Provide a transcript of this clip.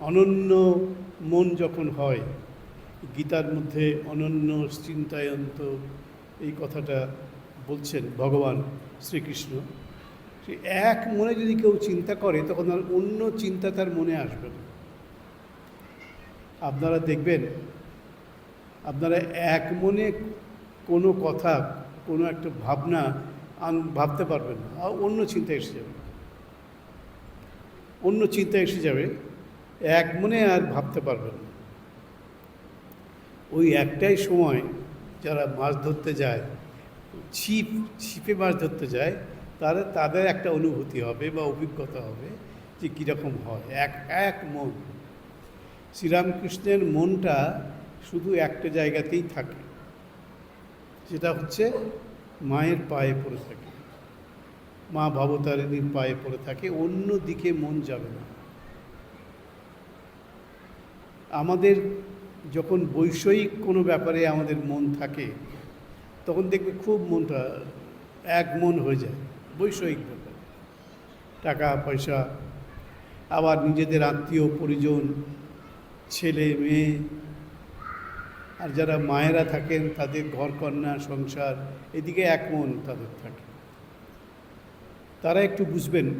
অনন্য মন যখন হয়, গীতার মধ্যে অনন্য চিন্তায়ন্ত এই কথাটা বলছেন ভগবান শ্রীকৃষ্ণ। সে এক মনে যদি কেউ চিন্তা করে, তখন আর অন্য চিন্তা তার মনে আসবে না। আপনারা দেখবেন, আপনারা এক মনে কোনো কথা, কোনো একটা ভাবনা ভাবতে পারবেন না অন্য চিন্তা এসে যাবে। অন্য চিন্তা এসে যাবে। এক মনে আর ভাবতে পারবেন না। ওই একটাই সময় যারা মাছ ধরতে যায়, ছিপ, ছিপে মাছ ধরতে যায়, তারা, তাদের একটা অনুভূতি হবে বা অভিজ্ঞতা হবে যে কীরকম হয়। এক এক মন। শ্রীরামকৃষ্ণের মনটা শুধু একটা জায়গাতেই থাকে। সেটা হচ্ছে মায়ের পায়ে পড়ে থাকে। মা ভবতারিণীর পায়ে পড়ে থাকে। অন্য দিকে মন যাবে না। আমাদের যখন বৈষয়িক কোনো ব্যাপারে আমাদের মন থাকে, তখন দেখবে খুব মনটা এক মন হয়ে যায়, বৈষয়িক ব্যাপার। টাকা, পয়সা, আবার নিজেদের আত্মীয়, পরিজন, ছেলে, মেয়ে, আর যারা মায়েরা থাকেন, তাদের ঘর ঘরকন্যা সংসার, এদিকে এক মন তাদের থাকে। তারা একটু বুঝবেন